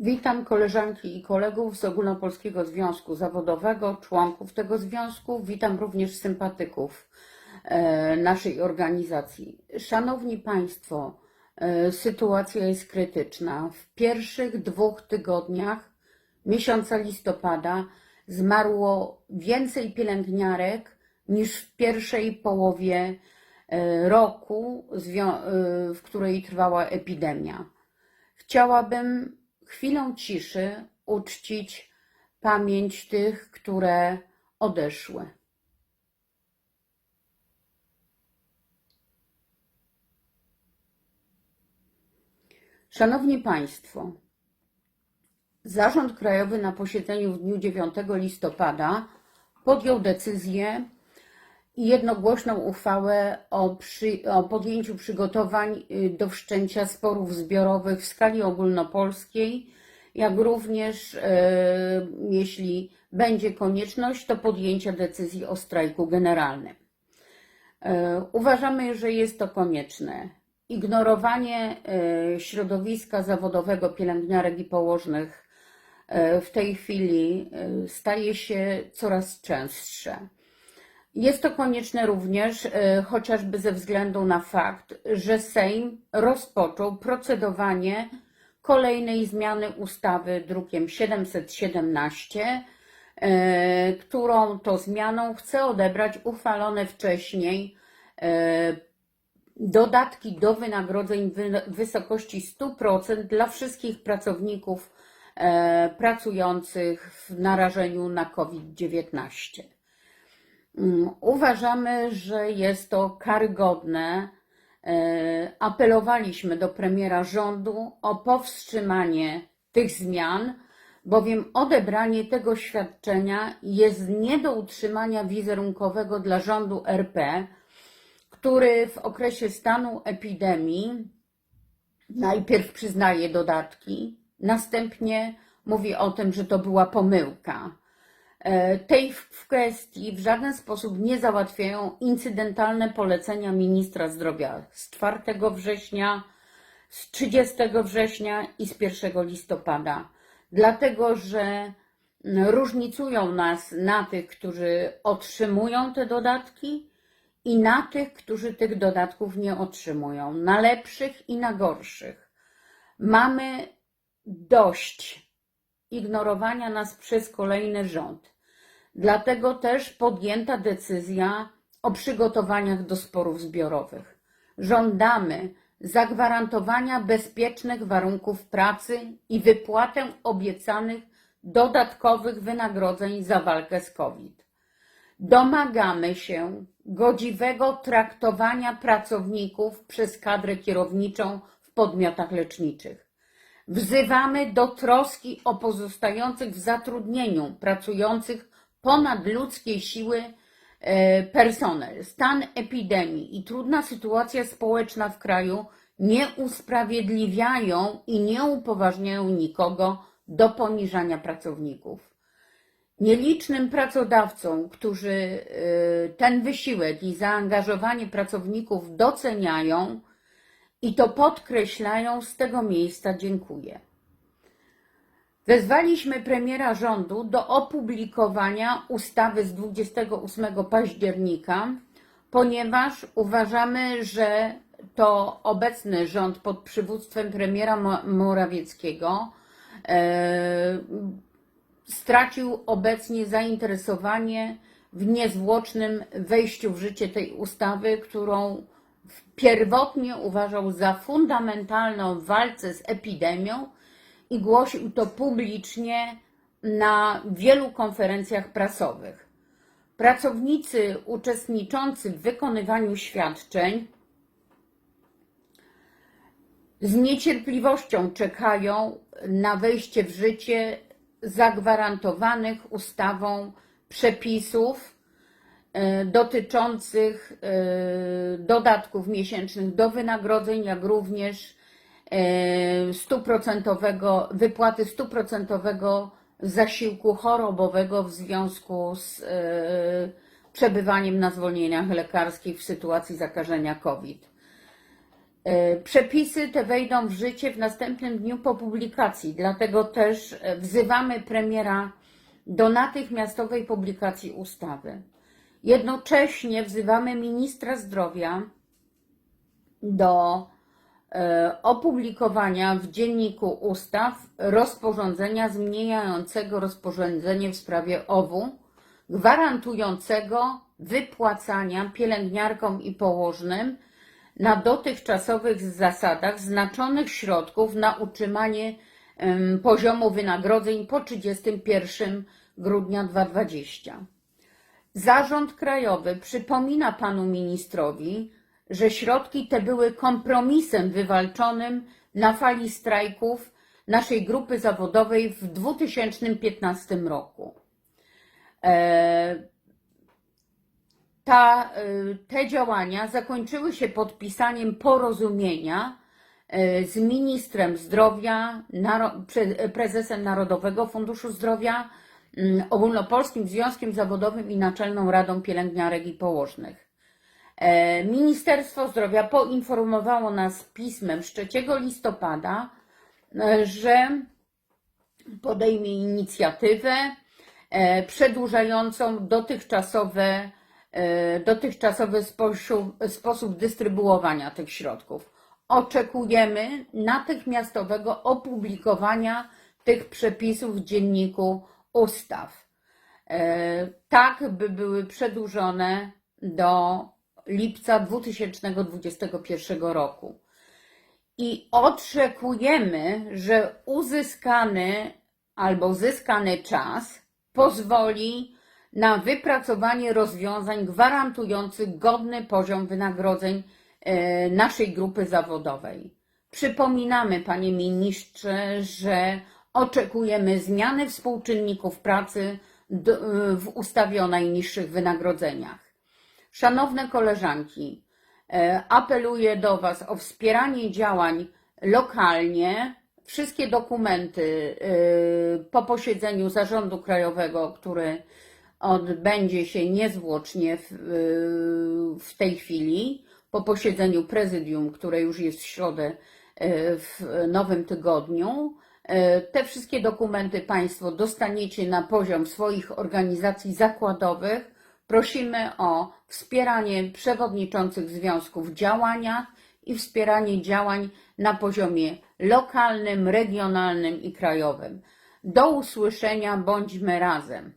Witam koleżanki i kolegów z Ogólnopolskiego Związku Zawodowego, członków tego związku. Witam również sympatyków e, naszej organizacji. Szanowni Państwo, e, sytuacja jest krytyczna. W pierwszych dwóch tygodniach miesiąca listopada zmarło więcej pielęgniarek niż w pierwszej połowie e, roku, w której trwała epidemia. Chciałabym chwilą ciszy uczcić pamięć tych, które odeszły. Szanowni Państwo, Zarząd Krajowy na posiedzeniu w dniu 9 listopada podjął decyzję jednogłośną uchwałę o, przy, o podjęciu przygotowań y, do wszczęcia sporów zbiorowych w skali ogólnopolskiej, jak również, e, jeśli będzie konieczność, to podjęcia decyzji o strajku generalnym. E, Uważamy, że jest to konieczne. Ignorowanie środowiska zawodowego pielęgniarek i położnych w tej chwili staje się coraz częstsze. Jest to konieczne również e, chociażby ze względu na fakt, że Sejm rozpoczął procedowanie kolejnej zmiany ustawy drukiem 717, e, którą to zmianą chce odebrać uchwalone wcześniej e, dodatki do wynagrodzeń w wysokości 100% dla wszystkich pracowników pracujących w narażeniu na COVID-19. Mm, Uważamy, że jest to karygodne. E, Apelowaliśmy do premiera rządu o powstrzymanie tych zmian, bowiem odebranie tego świadczenia jest nie do utrzymania wizerunkowego dla rządu RP, który w okresie stanu epidemii najpierw przyznaje dodatki, następnie mówi o tym, że to była pomyłka. E, Tej w kwestii w żaden sposób nie załatwiają incydentalne polecenia ministra zdrowia z 4 września, z 30 września i z 1 listopada, dlatego że różnicują nas na tych, którzy otrzymują te dodatki i na tych, którzy tych dodatków nie otrzymują, na lepszych i na gorszych. Mamy dość ignorowania nas przez kolejny rząd. Dlatego też podjęta decyzja o przygotowaniach do sporów zbiorowych. Żądamy zagwarantowania bezpiecznych warunków pracy i wypłatę obiecanych dodatkowych wynagrodzeń za walkę z COVID. Domagamy się godziwego traktowania pracowników przez kadrę kierowniczą w podmiotach leczniczych. Wzywamy do troski o pozostających w zatrudnieniu, pracujących ponad ludzkiej siły e, personel. Stan epidemii i trudna sytuacja społeczna w kraju nie usprawiedliwiają i nie upoważniają nikogo do poniżania pracowników. Nielicznym pracodawcom, którzy y, ten wysiłek i zaangażowanie pracowników doceniają i to podkreślają, z tego miejsca dziękuję. Wezwaliśmy premiera rządu do opublikowania ustawy z 28 października, ponieważ uważamy, że to obecny rząd pod przywództwem premiera Mo- Morawieckiego e, stracił obecnie zainteresowanie w niezwłocznym wejściu w życie tej ustawy, którą pierwotnie uważał za fundamentalną w walce z epidemią i głosił to publicznie na wielu konferencjach prasowych. Pracownicy uczestniczący w wykonywaniu świadczeń z niecierpliwością czekają na wejście w życie zagwarantowanych ustawą przepisów dotyczących e, dodatków miesięcznych do wynagrodzeń, jak również e, stuprocentowego, wypłaty stuprocentowego zasiłku chorobowego w związku z przebywaniem na zwolnieniach lekarskich w sytuacji zakażenia COVID. E, Przepisy te wejdą w życie w następnym dniu po publikacji, dlatego też e, wzywamy premiera do natychmiastowej publikacji ustawy. Jednocześnie wzywamy ministra zdrowia do e, opublikowania w Dzienniku Ustaw rozporządzenia zmieniającego rozporządzenie w sprawie OWU, gwarantującego wypłacania pielęgniarkom i położnym na dotychczasowych zasadach znaczonych środków na utrzymanie poziomu wynagrodzeń po 31 grudnia 2020. Zarząd Krajowy przypomina panu ministrowi, że środki te były kompromisem wywalczonym na fali strajków naszej grupy zawodowej w 2015 roku. E, ta, y, te działania zakończyły się podpisaniem porozumienia y, z ministrem zdrowia, prezesem Narodowego Funduszu Zdrowia, Ogólnopolskim Związkiem Zawodowym i Naczelną Radą Pielęgniarek i Położnych. E, Ministerstwo Zdrowia poinformowało nas pismem z 3 listopada, e, że podejmie inicjatywę e, przedłużającą dotychczasowe, dotychczasowy sposób, sposób dystrybuowania tych środków. Oczekujemy natychmiastowego opublikowania tych przepisów w dzienniku ustaw, e, tak by były przedłużone do lipca 2021 roku i oczekujemy, że uzyskany albo zyskany czas pozwoli na wypracowanie rozwiązań gwarantujących godny poziom wynagrodzeń e, naszej grupy zawodowej. Przypominamy, panie ministrze, że oczekujemy zmiany współczynników pracy w ustawie o najniższych wynagrodzeniach. Szanowne koleżanki, e, apeluję do Was o wspieranie działań lokalnie. Wszystkie dokumenty e, po posiedzeniu Zarządu Krajowego, który odbędzie się niezwłocznie w, e, w tej chwili, po posiedzeniu prezydium, które już jest w środę w nowym tygodniu, te wszystkie dokumenty Państwo dostaniecie na poziom swoich organizacji zakładowych. Prosimy o wspieranie przewodniczących związków w działaniach i wspieranie działań na poziomie lokalnym, regionalnym i krajowym. Do usłyszenia, bądźmy razem.